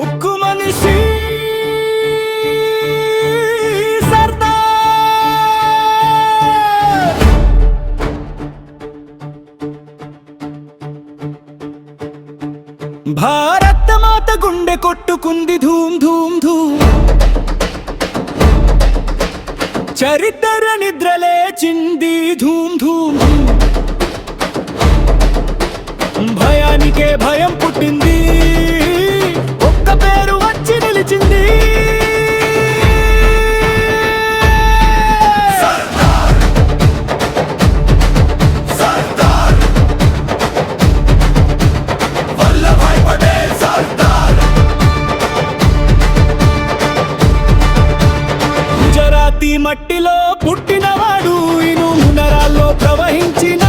ఉక్కు మనిషి భారత మాత గుండె కొట్టుకుంది ధూమ్ ధూమ్ ధూమ్. చరిత్ర నిద్రలేచింది ధూమ్ ధూమ్. భయానికే భయం పుట్టింది మట్టిలో పుట్టినవాడు ఇను నరాల్లో ప్రవహించిన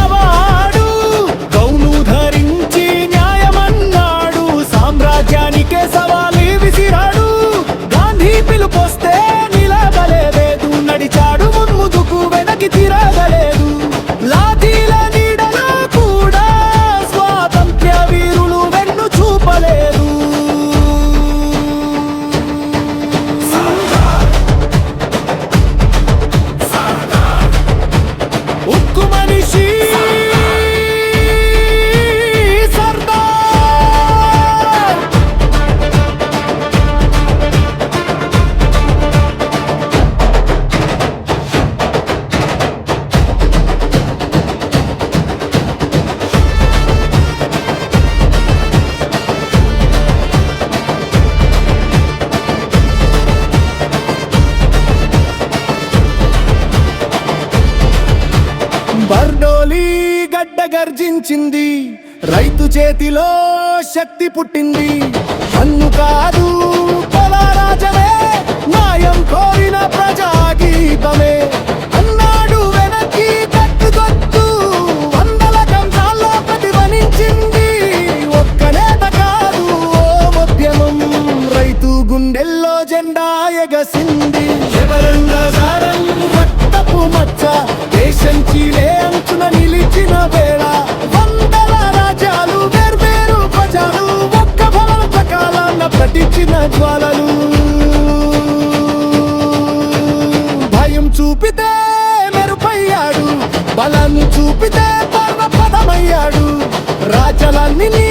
బర్డోలి గడ్డ గర్జించింది. రైతు చేతిలో శక్తి పుట్టింది. అన్ను కాదు కళారాజమే న్యాయం కోరిన ప్రజాగీతమే. దేశం చీలే అంచున నిలిచిన వేళ వందల రాజ్యాలు వేర్వేరు ప్రజలు ఒక్క భవన కాలాన్న పట్టించిన జ్వాలలు. భయం చూపితే మెరుపయ్యాడు బలం చూపితే పర్వపదమయ్యాడు రాజ్యాలన్నీ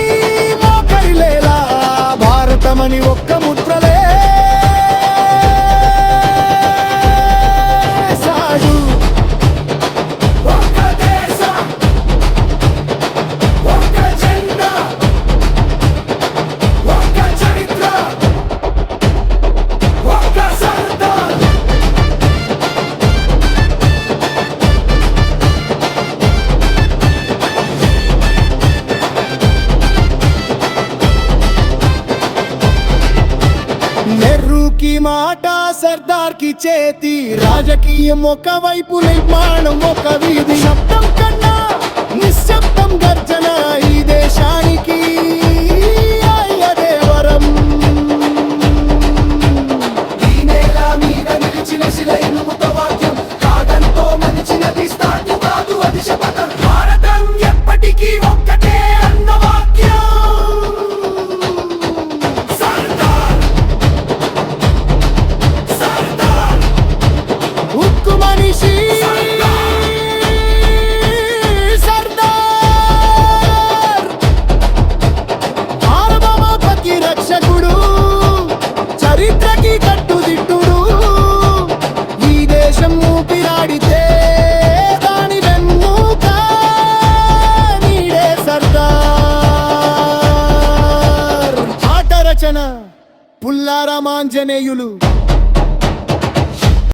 నెర్రుకి మాట సర్దార్కి చేతి. రాజకీయం ఒక వైపు నిర్మాణం ఒక వీధి. శబ్దం కన్నా నిశ్శబ్దం గర్జన ఈ దేశానికి. ఈ మీద నిలిచిన శిల ఇనుముతో వాక్యం. కాదంతో మలిచినది స్థాయి కాదు అది పుల్లారామాంజనేయులు.